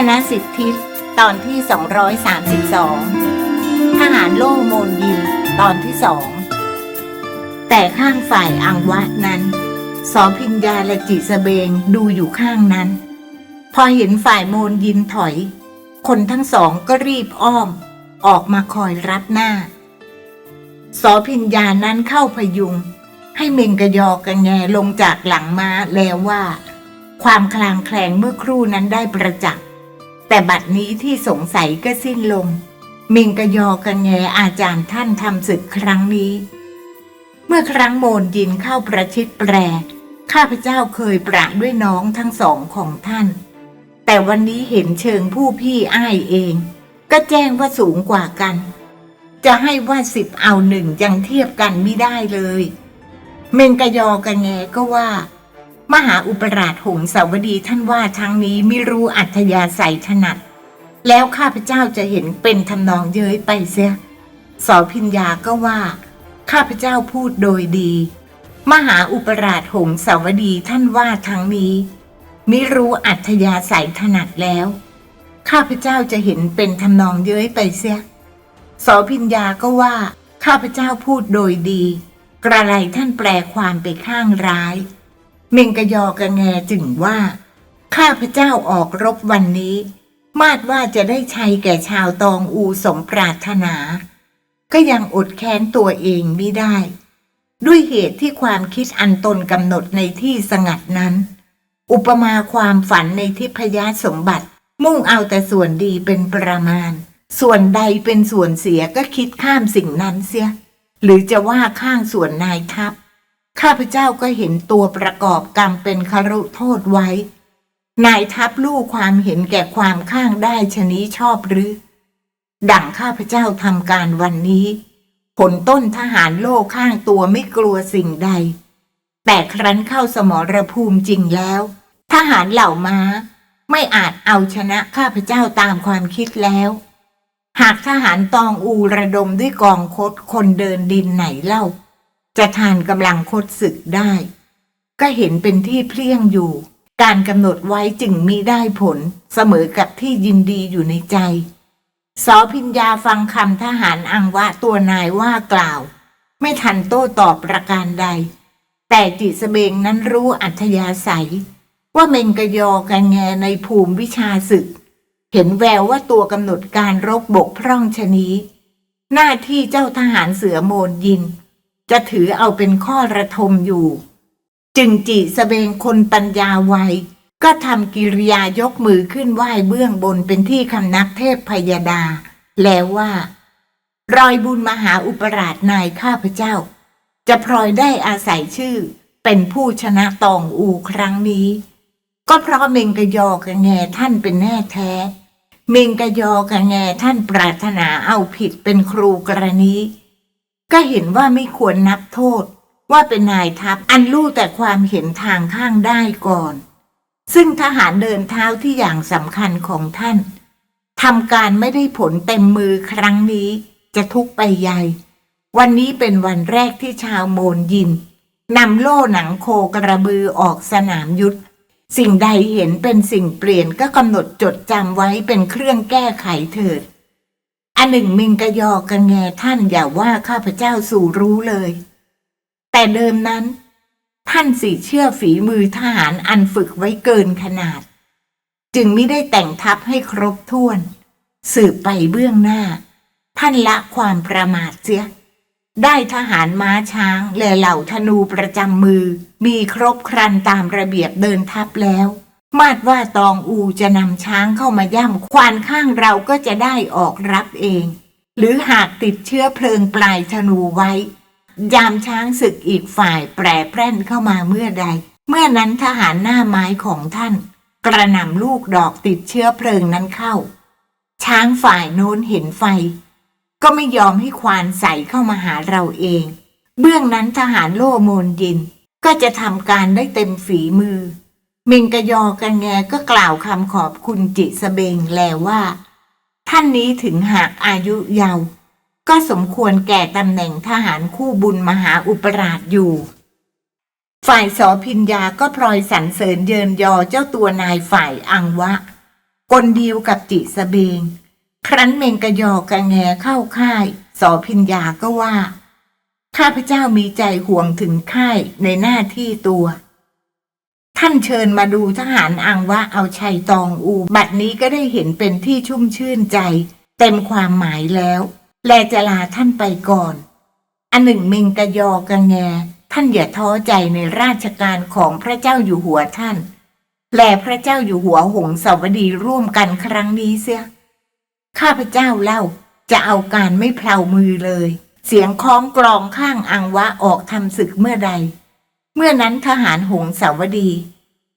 ชนะสิทธิตอนที่ 232 ทหารโล่โมนยินตอนที่สองแต่ข้างฝ่ายอังวะนั้น สอพิญญาและจิสเบงดูอยู่ข้างนั้น พอเห็นฝ่ายโมนยินถอย คนทั้งสองก็รีบอ้อม ออกมาคอยรับหน้า สอพิญญานั้นเข้าพยุง ให้เมงกะยอกระแงลงจากหลังม้าแล้วว่า ความคลางแคลงเมื่อครู่นั้นได้ประจักษ์ แต่บัดนี้ที่สงสัยก็สิ้นลง มิงกะยอกระแงอาจารย์ท่านทำศึกครั้งนี้ เมื่อครั้งโมนยินเข้าประชิดแปร ข้าพเจ้าเคยประด้วยน้องทั้งสองของท่าน แต่วันนี้เห็นเชิงผู้พี่อ้ายเอง ก็แจ้งว่าสูงกว่ากัน จะให้ว่าสิบเอาหนึ่งยังเทียบกันไม่ได้เลย เมงกะยอกระแงก็ว่า มหาอุปราชหงสาวดีท่านว่าทางนี้ไม่รู้อัธยาศัยถนัด แล้วข้าพเจ้าจะเห็นเป็นทำนองเย้ยไปเสียสอพิญญาก็ว่า ข้าพเจ้าพูดโดยดี มหาอุปราชหงสาวดีท่านว่าทางนี้มิรู้อัธยาศัยถนัดแล้ว ข้าพเจ้าจะเห็นเป็นทำนองเย้ยไปเสียสอพิญญาก็ว่า ข้าพเจ้าพูดโดยดี กระไรท่านแปลความไปข้างร้าย เมงกยอกระแงจึงว่า ข้าพเจ้าออกรบวันนี้ มาดว่าจะได้ชัยแก่ชาวตองอูสมปรารถนา ก็ยังอดแค้นตัวเองไม่ได้ ด้วยเหตุที่ความคิดอันตนกำหนดในที่สงัดนั้น อุปมาความฝันในทิพยสมบัติ มุ่งเอาแต่ส่วนดีเป็นประมาณ ส่วนใดเป็นส่วนเสียก็คิดข้ามสิ่งนั้นเสีย หรือจะว่าข้างส่วนนายทัพ ข้าพเจ้าก็เห็นตัวประกอบกรรมเป็นคารุโทษไว้ นายทัพลู่ความเห็นแก่ความข้างได้ชนี้ชอบหรือ ดั่งข้าพเจ้าทำการวันนี้ผลต้นทหารโล่ข้างตัวไม่กลัวสิ่งใด แต่ครั้นเข้าสมรภูมิจริงแล้ว ทหารเหล่าม้า ไม่อาจเอาชนะข้าพเจ้าตามความคิดแล้ว หากทหารตองอูระดมด้วยกองคดคนเดินดินไหนเล่า จะทานกำลังคดศึกได้ ก็เห็นเป็นที่เพลียงอยู่ การกำหนดไว้จึงมีได้ผลเสมอกับที่ยินดีอยู่ในใจสอพิญญาฟังคำทหารอังวะตัวนายว่ากล่าว ไม่ทันโต้ตอบประการใด แต่จิตสเบงนั้นรู้อัธยาศัย ว่าเมงกะยอกันแงในภูมิวิชาศึก เห็นแววว่าตัวกำหนดการรบบกพร่องชนี้ หน้าที่เจ้าทหารเสือโมนยิน จะถือเอาเป็นข้อระทมอยู่ จึงจิสเบงคนปัญญาไวก็ทำกิริยายกมือขึ้นไหว้เบื้องบนเป็นที่คำนับเทพพยดา แล้วว่า รอยบุญมหาอุปราชนายข้าพเจ้า จะพลอยได้อาศัยชื่อ เป็นผู้ชนะตองอูครั้งนี้ ก็เพราะเมงกะยอกระแงท่านเป็นแน่แท้ เมงกะยอกระแงท่านปรารถนาเอาผิดเป็นครูกรณี ก็เห็นว่าไม่ควรนับโทษ ว่าเป็นนายทัพอันรู้แต่ความเห็นทางข้างได้ก่อน ซึ่งทหารเดินเท้าที่อย่างสำคัญของท่านทำการไม่ได้ผลเต็มมือครั้งนี้จะทุกไปใหญ่ วันนี้เป็นวันแรกที่ชาวโมนยินนำโล่หนังโคกระบือออกสนามยุทธสิ่งใดเห็นเป็นสิ่งเปลี่ยนก็กำหนดจดจำไว้เป็นเครื่องแก้ไขเถิด หนึ่งมิงกะยอกันแงท่านอย่าว่าข้าพเจ้าสู่รู้เลย แต่เดิมนั้น ท่านสิเชื่อฝีมือทหารอันฝึกไว้เกินขนาด จึงไม่ได้แต่งทัพให้ครบถ้วน สืบไปเบื้องหน้า ท่านละความประมาทเสีย ได้ทหารม้าช้างและเหล่าธนูประจำมือมีครบครันตามระเบียบเดินทัพแล้ว มาดว่าตองอูจะนำช้างเข้ามาย่ำควานข้างเราก็จะได้ออกรับเอง หรือหากติดเชื้อเพลิงปลายธนูไว้ ยามช้างศึกอีกฝ่ายแปรแพร่นเข้ามาเมื่อใด เมื่อนั้นทหารหน้าไม้ของท่าน กระหน่ำลูกดอกติดเชื้อเพลิงนั้นเข้า ช้างฝ่ายโน้นเห็นไฟ ก็ไม่ยอมให้ควานใส่เข้ามาหาเราเอง เบื้องนั้นทหารโล่โมนยิน ก็จะทำการได้เต็มฝีมือ มงกะยอกันแงก็กล่าวคำขอบคุณจิสเบงแล้วว่า ท่านนี้ถึงหากอายุเยาว์ก็สมควรแก่ตำแหน่งทหารคู่บุญมหาอุปราชอยู่ ฝ่ายสอพิญญาก็พลอยสรรเสริญเยินยอเจ้าตัวนายฝ่ายอังวะกลดีวกับจิสเบง ครั้นเมงกะยอกะแงเข้าค่าย สอพิญญาก็ว่า ข้าพเจ้ามีใจห่วงถึงค่ายในหน้าที่ตัว ท่านเชิญมาดูทหารอังวะเอาชัยตองอู บัดนี้ก็ได้เห็นเป็นที่ชุ่มชื่นใจ เต็มความหมายแล้ว แลจะลาท่านไปก่อน อันหนึ่งเมงกะยอกะแง ท่านอย่าท้อใจในราชการของพระเจ้าอยู่หัวท่าน แลพระเจ้าอยู่หัวหงสาวดีร่วมกันครั้งนี้เสีย ข้าพเจ้าเล่าจะเอาการไม่เพลามือเลย เสียงคล้องกลองข้างอังวะออกทำศึกเมื่อใด เมื่อนั้นทหารหงสาวดี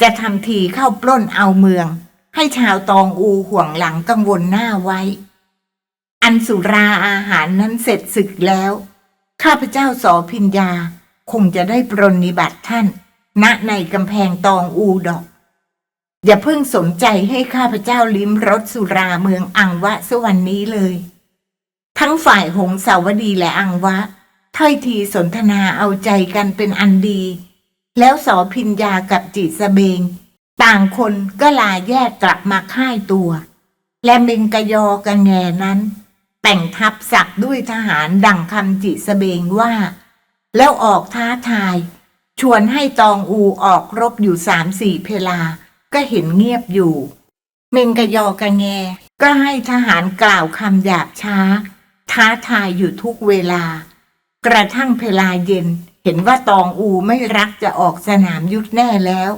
จะทำทีเข้าปล้นเอาเมือง ให้ชาวตองอูห่วงหลังกังวลหน้าไว้ อันสุราอาหารนั้นเสร็จศึกแล้ว ข้าพเจ้าสอพิญญาคงจะได้ปรนนิบัติท่าน ณในกำแพงตองอูดอก อย่าเพิ่งสนใจให้ข้าพเจ้าลิ้มรสสุราเมืองอังวะสวันนี้เลย ทั้งฝ่ายหงสาวดีและอังวะ ถ้อยทีสนทนาเอาใจกันเป็นอันดี แล้วสอพิญญากับจิตสเบง ต่างคนก็ลาแยกกลับมาค่ายตัว และเมงกะยอกะแงนั้น แต่งทัพสักด้วยทหารดังคำจิตสเบงว่า แล้วออกท้าทาย ชวนให้ตองอูออกรบอยู่สามสี่เพลา ก็เห็นเงียบอยู่ เมงกะยอกะแงก็ให้ทหารกล่าวคำหยาบช้า ท้าทายอยู่ทุกเวลา กระทั่งเพลาเย็น เห็นว่าตองอูไม่รักจะออกสนามยุทธแน่แล้ว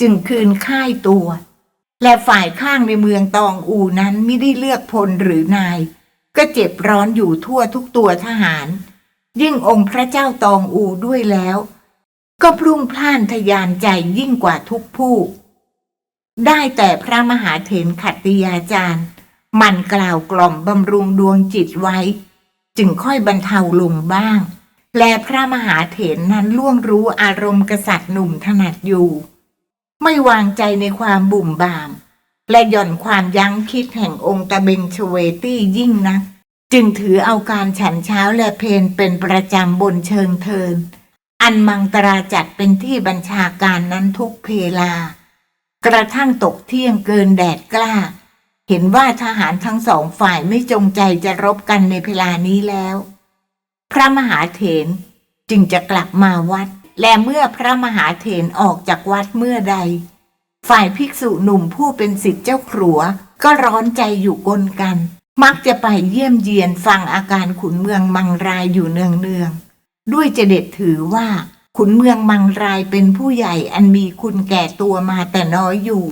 จึงคืนค่ายตัว และฝ่ายข้างในเมืองตองอูนั้นไม่ได้เลือกพลหรือนาย ก็เจ็บร้อนอยู่ทั่วทุกตัวทหาร ยิ่งองค์พระเจ้าตองอูด้วยแล้ว ก็พรุ่งพล่านทะยานใจยิ่งกว่าทุกผู้ ได้แต่พระมหาเถรขัตติยาจารย์ มันกล่าวกล่อมบำรุงดวงจิตไว้ จึงค่อยบรรเทาลงบ้าง และพระมหาเถรนั้นล่วงรู้อารมณ์กษัตริย์หนุ่มถนัดอยู่ ไม่วางใจในความบุ่มบาม และหย่อนความยั้งคิดแห่งองค์ตะเบงชเวตี้ยิ่งนะจึงถือเอาการฉันเช้าและเพนเป็นประจำบนเชิงเทิน อันมังตราจัดเป็นที่บัญชาการนั้นทุกเพลากระทั่งตกเที่ยงเกินแดดกล้า เห็นว่าทหารทั้งสองฝ่ายไม่จงใจจะรบกันในเวลานี้แล้ว พระมหาเถรจึงจะกลับมาวัด และเมื่อพระมหาเถรออกจากวัดเมื่อใด ฝ่ายภิกษุหนุ่มผู้เป็นสิทธิเจ้าครัว ก็ร้อนใจอยู่กลกัน มักจะไปเยี่ยมเยียนฟังอาการขุนเมืองมังรายอยู่เนืองๆด้วยจะเด็ดถือว่าขุนเมืองมังรายเป็นผู้ใหญ่อันมีคุณแก่ตัวมาแต่น้อยอยู่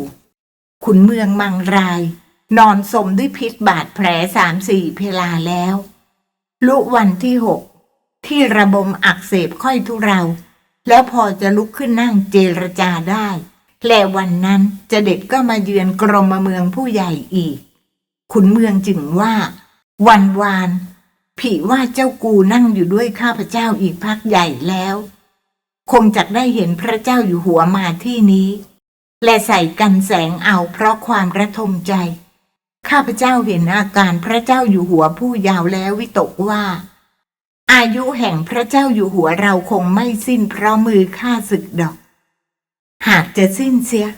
ขุนเมืองมังราย นอนสมด้วยพิษบาดแผลสามสี่เพลาแล้ว ลุวันที่หกที่ระบมอักเสบค่อยทุเรา แล้วพอจะลุกขึ้นนั่งเจรจาได้ และวันนั้นจะเด็ดก็มาเยือนกรมเมืองผู้ใหญ่อีก ขุนเมืองจึงว่า วันวานผีว่าเจ้ากูนั่งอยู่ด้วยข้าพเจ้าอีกพักใหญ่แล้ว คงจะได้เห็นพระเจ้าอยู่หัวมาที่นี้ และใส่กันแสงเอาเพราะความระทมใจ ข้าพเจ้าเห็นอาการพระเจ้าอยู่หัวผู้ยาวแล้ววิตกว่า อายุแห่งพระเจ้าอยู่หัวเราคงไม่สิ้นเพราะมือฆ่าศึกดอก หากจะสิ้นเสีย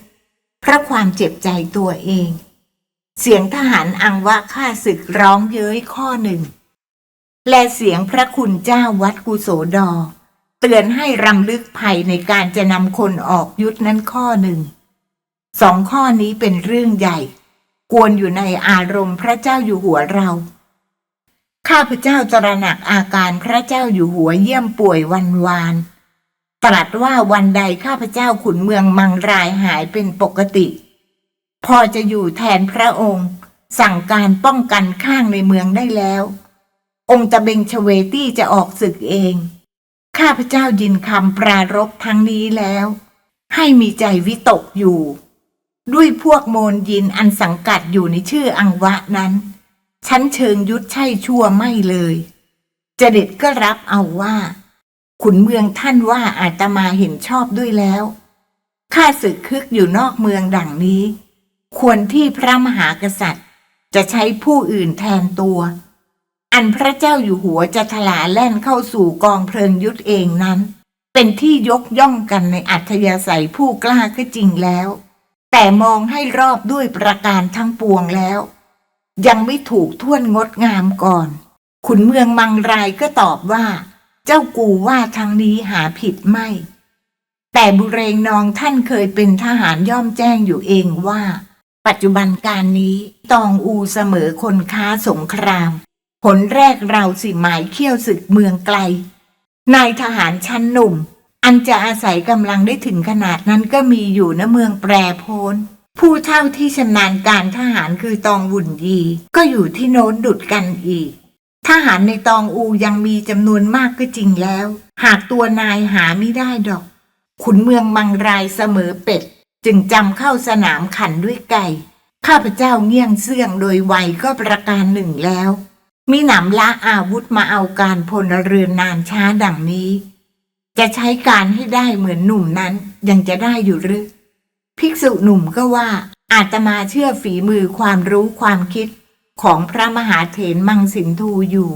เพราะความเจ็บใจตัวเอง เสียงทหารอังวะฆ่าศึกร้องเย้ยข้อหนึ่ง และเสียงพระคุณเจ้าวัดกุโสดอ เตือนให้รำลึกภัยในการจะนำคนออกยุทธนั้นข้อหนึ่ง สองข้อนี้เป็นเรื่องใหญ่ กวนอยู่ในอารมณ์พระเจ้าอยู่หัวเรา ข้าพเจ้าตระหนักอาการพระเจ้าอยู่หัวเยี่ยมป่วยวันวาน ตรัสว่าวันใดข้าพเจ้าขุนเมืองมังรายหายเป็นปกติ พอจะอยู่แทนพระองค์ สั่งการป้องกันข้างในเมืองได้แล้ว องค์ตะเบงชเวตี้จะออกศึกเอง ข้าพเจ้ายินคำปรารบทั้งนี้แล้ว ให้มีใจวิตกอยู่ ด้วยพวกโมนยินอันสังกัดอยู่ในชื่ออังวะนั้น ชั้นเชิงยุทธใช่ชั่วไม่เลยจะเด็ดก็รับเอาว่า ขุนเมืองท่านว่าอาตมาเห็นชอบด้วยแล้วข้าศึกคึกอยู่นอกเมืองดังนี้ ควรที่พระมหากษัตริย์ จะใช้ผู้อื่นแทนตัว อันพระเจ้าอยู่หัวจะถลาแล่นเข้าสู่กองเพลิงยุทธเองนั้น เป็นที่ยกย่องกันในอัธยาศัยผู้กล้าก็จริงแล้ว แต่มองให้รอบด้วยประการทั้งปวงแล้ว ยังไม่ถูกท่วนงดงามก่อน ขุนเมืองมังรายก็ตอบว่า เจ้ากูว่าทางนี้หาผิดไม่ แต่บุเรงนองท่านเคยเป็นทหารย่อมแจ้งอยู่เองว่า ปัจจุบันการนี้ตองอูเสมอคนค้าสงคราม ผลแรกเราสิหมายเขี้ยวศึกเมืองไกล นายทหารชั้นหนุ่ม อันจะอาศัยกำลังได้ถึงขนาดนั้นก็มีอยู่ณเมืองแปรโพนผู้เท่าที่ชำนาญการทหารคือตองวุ่นยี ก็อยู่ที่โน้นดุดกันอีก ทหารในตองอูยังมีจำนวนมากก็จริงแล้ว หากตัวนายหาไม่ได้ดอก ขุนเมืองมังรายเสมอเป็ด จึงจำเข้าสนามขันด้วยไก่ ข้าพเจ้าเงี่ยงเสื่องโดยไวยก็ประการหนึ่งแล้ว มีหนำละอาวุธมาเอาการพลเรือนนานช้าดังนี้ จะใช้การให้ได้เหมือนหนุ่มนั้นยังจะได้อยู่หรือ ภิกษุหนุ่มก็ว่าอาตมาเชื่อฝีมือความรู้ความคิดของพระมหาเถรมังสินทูอยู่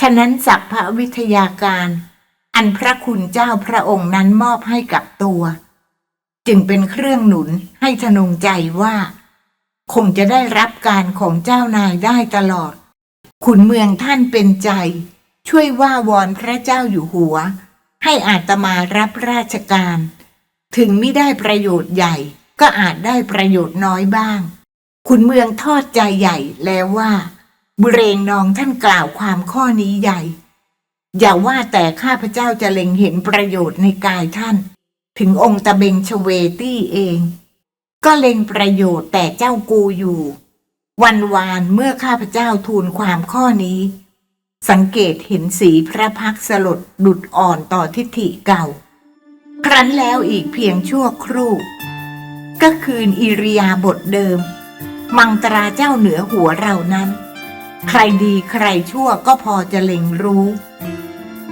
ฉะนั้นสัพพวิทยาการ อันพระคุณเจ้าพระองค์นั้นมอบให้กับตัว จึงเป็นเครื่องหนุนให้ทนงใจว่า คงจะได้รับการของเจ้านายได้ตลอด ขุนเมืองท่านเป็นใจ ช่วยว่าวอนพระเจ้าอยู่หัว ให้อาตมารับราชการ ถึงไม่ได้ประโยชน์ใหญ่ ก็อาจได้ประโยชน์น้อยบ้างขุนเมืองทอดใจใหญ่แล้วว่า บุเรงนองท่านกล่าวความข้อนี้ใหญ่ อย่าว่าแต่ข้าพเจ้าจะเล็งเห็นประโยชน์ในกายท่าน ถึงองค์ตะเบงชเวตี้เอง ก็เล็งประโยชน์แต่เจ้ากูอยู่ วันวานเมื่อข้าพเจ้าทูลความข้อนี้ สังเกตเห็นสีพระพักตร์สลดดุดอ่อนต่อทิฏฐิเก่า ครั้นแล้วอีกเพียงชั่วครู่ ก็คืนอิริยาบถเดิม มังตราเจ้าเหนือหัวเรานั้น ใครดีใครชั่วก็พอจะเล็งรู้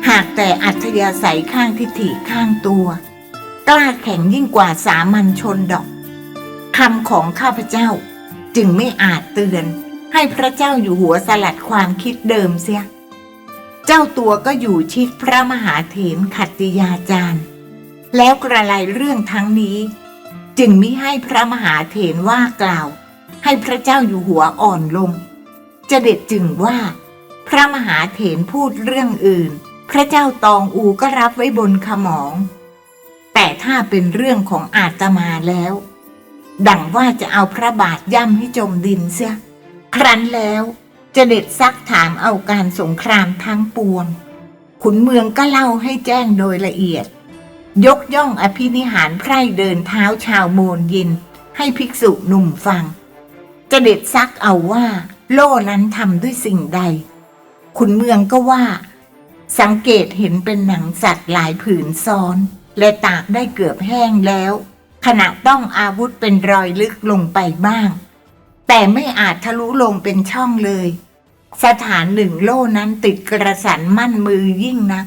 หากแต่อัธยาศัยข้างทิฏฐิข้างตัว กล้าแข็งยิ่งกว่าสามัญชนดอกคำของข้าพเจ้าจึงไม่อาจเตือนให้พระเจ้าอยู่หัวสลัดความคิดเดิมเสีย เจ้าตัวก็อยู่ชิดพระมหาเถรขัตติยาจารย์ แล้วกระไรเรื่องทั้งนี้ จึงมิให้พระมหาเถรว่ากล่าว ให้พระเจ้าอยู่หัวอ่อนลงจะเด็ดจึงว่า พระมหาเถรพูดเรื่องอื่น พระเจ้าตองอูก็รับไว้บนขมอง แต่ถ้าเป็นเรื่องของอาตมาแล้ว ดังว่าจะเอาพระบาทย่ำให้จมดินเสียครั้นแล้ว จะเด็ดซักถามเอาการสงครามทั้งปวง ขุนเมืองก็เล่าให้แจ้งโดยละเอียด ยกย่องอภินิหารไพร่เดินเท้าชาวโมนยิน ให้ภิกษุหนุ่มฟังจะเด็ดซักเอาว่า โล่นั้นทำด้วยสิ่งใด ขุนเมืองก็ว่า สังเกตเห็นเป็นหนังสัตว์หลายผืนซ้อน และตากได้เกือบแห้งแล้ว ขณะต้องอาวุธเป็นรอยลึกลงไปบ้าง แต่ไม่อาจทะลุลงเป็นช่องเลย สถานหนึ่งโล่นั้นติดกระสันมั่นมือยิ่งนัก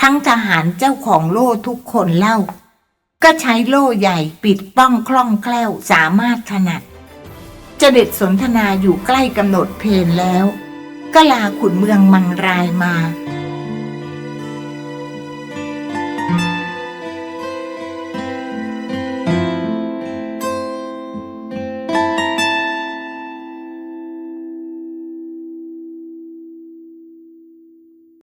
ทั้งทหารเจ้าของโล่ทุกคนเล่า ก็ใช้โล่ใหญ่ปิดป้องคล่องแคล่วสามารถถนัดจะเด็ดสนทนาอยู่ใกล้กำหนดเพลนแล้ว ก็ลาขุนเมืองมังรายมา